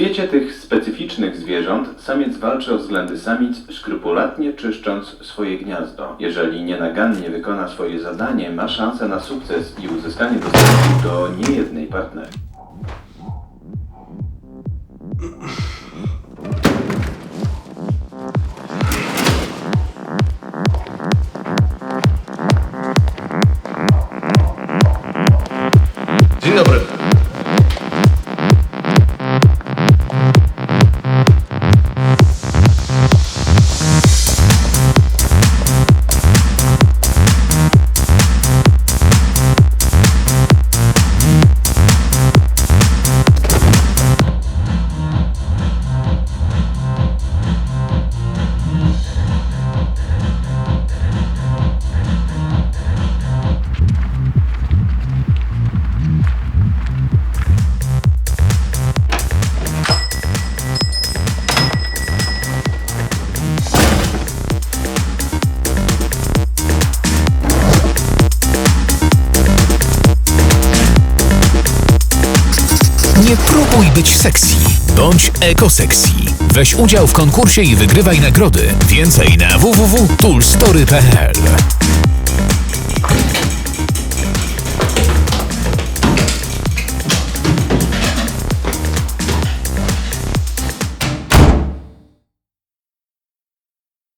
świecie tych specyficznych zwierząt samiec walczy o względy samic, skrupulatnie czyszcząc swoje gniazdo. Jeżeli nienagannie wykona swoje zadanie, ma szansę na sukces i uzyskanie dostępu do niejednej partnerki. Dzień dobry. Nie próbuj być sexy, bądź ekosexy. Weź udział w konkursie i wygrywaj nagrody. Więcej na www.toolstory.pl